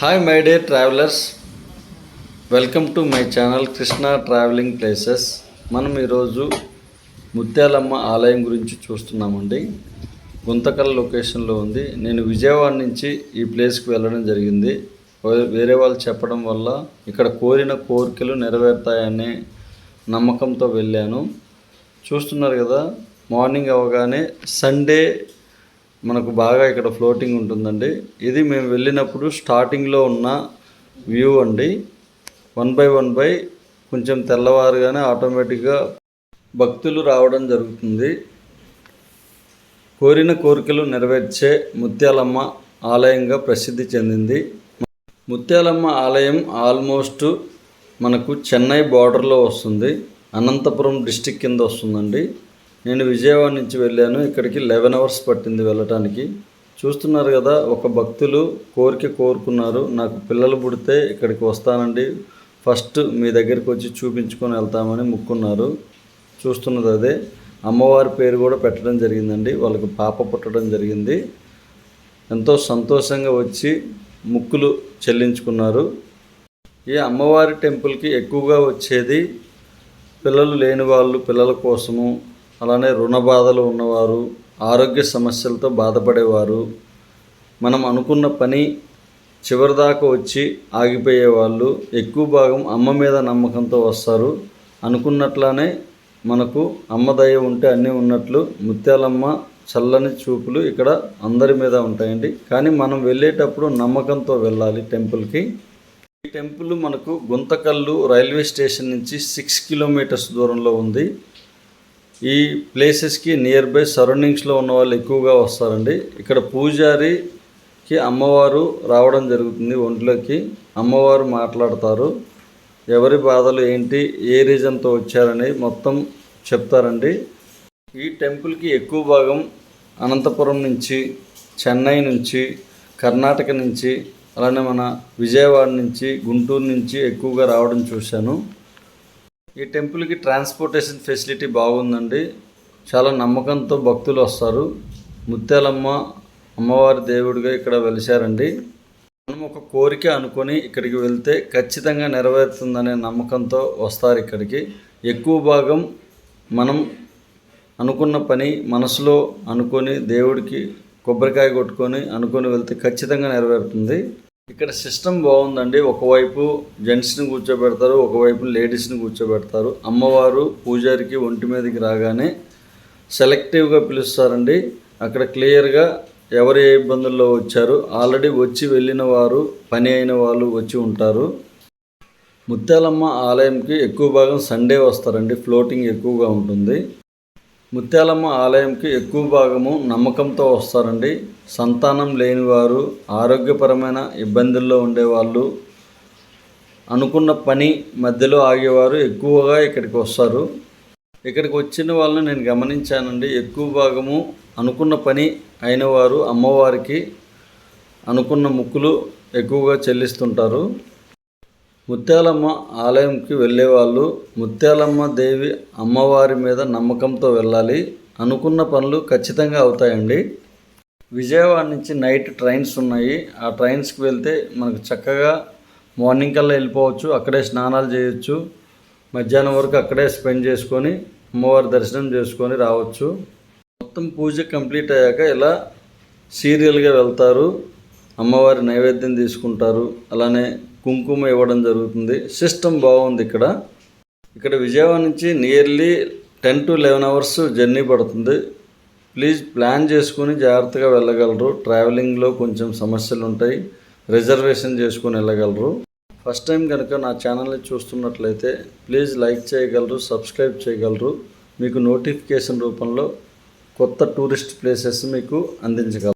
Hi my dear travellers welcome to my channel Krishna travelling places మనం ఈరోజు ముత్యాలమ్మ ఆలయం గురించి చూస్తున్నామండి. గుంతకల్ లొకేషన్లో ఉంది. నేను విజయవాడ నుంచి ఈ ప్లేస్కి వెళ్ళడం జరిగింది. వేరే వాళ్ళు చెప్పడం వల్ల ఇక్కడ కోరిన కోరికలు నెరవేరుతాయనే నమ్మకంతో వెళ్ళాను. చూస్తున్నారు కదా మార్నింగ్ అవగానే సండే మనకు బాగా ఇక్కడ ఫ్లోటింగ్ ఉంటుందండి. ఇది మేము వెళ్ళినప్పుడు స్టార్టింగ్లో ఉన్న వ్యూ అండి. వన్ బై వన్ బై కొంచెం తెల్లవారుగానే ఆటోమేటిక్గా భక్తులు రావడం జరుగుతుంది. కోరిన కోరికలు నెరవేర్చే ముత్యాలమ్మ ఆలయంగా ప్రసిద్ధి చెందింది. ముత్యాలమ్మ ఆలయం ఆల్మోస్ట్ మనకు చెన్నై బార్డర్లో వస్తుంది. అనంతపురం డిస్టిక్ కింద వస్తుందండి. నేను విజయవాడ నుంచి వెళ్ళాను. ఇక్కడికి లెవెన్ అవర్స్ పట్టింది వెళ్ళటానికి. చూస్తున్నారు కదా ఒక భక్తులు కోరిక కోరుకున్నారు. నాకు పిల్లలు పుడితే ఇక్కడికి వస్తానండి. ఫస్ట్ మీ దగ్గరికి వచ్చి చూపించుకొని వెళ్తామని ముక్కున్నారు. చూస్తున్నది అదే. అమ్మవారి పేరు కూడా పెట్టడం జరిగిందండి. వాళ్ళకి పాప పుట్టడం జరిగింది. ఎంతో సంతోషంగా వచ్చి ముక్కులు చెల్లించుకున్నారు. ఈ అమ్మవారి టెంపుల్కి ఎక్కువగా వచ్చేది పిల్లలు లేని వాళ్ళు పిల్లల కోసము అలానే రుణ బాధలు ఉన్నవారు ఆరోగ్య సమస్యలతో బాధపడేవారు మనం అనుకున్న పని చివరిదాకా వచ్చి ఆగిపోయే వాళ్ళు ఎక్కువ భాగం అమ్మ మీద నమ్మకంతో వస్తారు. అనుకున్నట్లానే మనకు అమ్మ దయ ఉంటే అన్నీ ఉన్నట్లు ముత్యాలమ్మ చల్లని చూపులు ఇక్కడ అందరి మీద ఉంటాయండి. కానీ మనం వెళ్ళేటప్పుడు నమ్మకంతో వెళ్ళాలి టెంపుల్కి. ఈ టెంపుల్ మనకు గుంతకల్లు రైల్వే స్టేషన్ నుంచి సిక్స్ కిలోమీటర్స్ దూరంలో ఉంది. ఈ ప్లేసెస్కి నియర్ బై సరౌండింగ్స్లో ఉన్న వాళ్ళు ఎక్కువగా వస్తారండి. ఇక్కడ పూజారికి అమ్మవారు రావడం జరుగుతుంది ఒంట్లోకి. అమ్మవారు మాట్లాడతారు. ఎవరి బాధలు ఏంటి ఏ రీజన్తో వచ్చారని మొత్తం చెప్తారండి. ఈ టెంపుల్కి ఎక్కువ భాగం అనంతపురం నుంచి చెన్నై నుంచి కర్ణాటక నుంచి అలానే మన విజయవాడ నుంచి గుంటూరు నుంచి ఎక్కువగా రావడం చూశాను. ఈ టెంపుల్కి ట్రాన్స్పోర్టేషన్ ఫెసిలిటీ బాగుందండి. చాలా నమ్మకంతో భక్తులు వస్తారు. ముత్యాలమ్మ అమ్మవారి దేవుడిగా ఇక్కడ వెలిశారండి. మనం ఒక కోరిక అనుకొని ఇక్కడికి వెళ్తే ఖచ్చితంగా నెరవేరుతుందనే నమ్మకంతో వస్తారు ఇక్కడికి. ఎక్కువ భాగం మనం అనుకున్న పని మనసులో అనుకొని దేవుడికి కొబ్బరికాయ కొట్టుకొని అనుకొని వెళ్తే ఖచ్చితంగా నెరవేరుతుంది. ఇక్కడ సిస్టమ్ బాగుందండి. ఒకవైపు జెంట్స్ని కూర్చోబెడతారు ఒకవైపు లేడీస్ని కూర్చోబెడతారు. అమ్మవారు పూజారికి ఒంటి మీదకి రాగానే సెలెక్టివ్గా పిలుస్తారండి. అక్కడ క్లియర్గా ఎవరు ఏ ఇబ్బందుల్లో వచ్చారు ఆల్రెడీ వచ్చి వెళ్ళిన వారు పని అయిన వాళ్ళు వచ్చి ఉంటారు. ముత్యాలమ్మ ఆలయంకి ఎక్కువ భాగం సండే వస్తారండి. ఫ్లోటింగ్ ఎక్కువగా ఉంటుంది. ముత్యాలమ్మ ఆలయంకి ఎక్కువ భాగము నమ్మకంతో వస్తారండి. సంతానం లేనివారు ఆరోగ్యపరమైన ఇబ్బందుల్లో ఉండేవాళ్ళు అనుకున్న పని మధ్యలో ఆగేవారు ఎక్కువగా ఇక్కడికి వస్తారు. ఇక్కడికి వచ్చిన వాళ్ళని నేను గమనించానండి. ఎక్కువ భాగము అనుకున్న పని అయిన వారు అమ్మవారికి అనుకున్న ముక్కులు ఎక్కువగా చెల్లిస్తుంటారు. ముత్యాలమ్మ ఆలయంకి వెళ్ళేవాళ్ళు ముత్యాలమ్మ దేవి అమ్మవారి మీద నమ్మకంతో వెళ్ళాలి అనుకున్న పనులు ఖచ్చితంగా అవుతాయండి. విజయవాడ నుంచి నైట్ ట్రైన్స్ ఉన్నాయి. ఆ ట్రైన్స్కి వెళ్తే మనకు చక్కగా మార్నింగ్ కల్లా వెళ్ళిపోవచ్చు అక్కడే స్నానాలు చేయొచ్చు మధ్యాహ్నం వరకు అక్కడే స్పెండ్ చేసుకొని అమ్మవారి దర్శనం చేసుకొని రావచ్చు. మొత్తం పూజ కంప్లీట్ అయ్యాక ఇలా సీరియల్గా వెళ్తారు అమ్మవారి నైవేద్యం తీసుకుంటారు అలానే కుంకుమ ఇవ్వడం జరుగుతుంది. సిస్టమ్ బాగుంది ఇక్కడ. ఇక్కడ విజయవాడ నుంచి nearly ten to eleven hours journey పడుతుంది. ప్లీజ్ ప్లాన్ చేసుకుని జాగ్రత్తగా వెళ్ళగలరు. ట్రావెలింగ్లో కొంచెం సమస్యలు ఉంటాయి. రిజర్వేషన్ చేసుకుని వెళ్ళగలరు. ఫస్ట్ టైం కనుక నా ఛానల్ని చూస్తున్నట్లయితే ప్లీజ్ లైక్ చేయగలరు సబ్స్క్రైబ్ చేయగలరు. మీకు నోటిఫికేషన్ రూపంలో కొత్త టూరిస్ట్ ప్లేసెస్ మీకు అందించగలరు.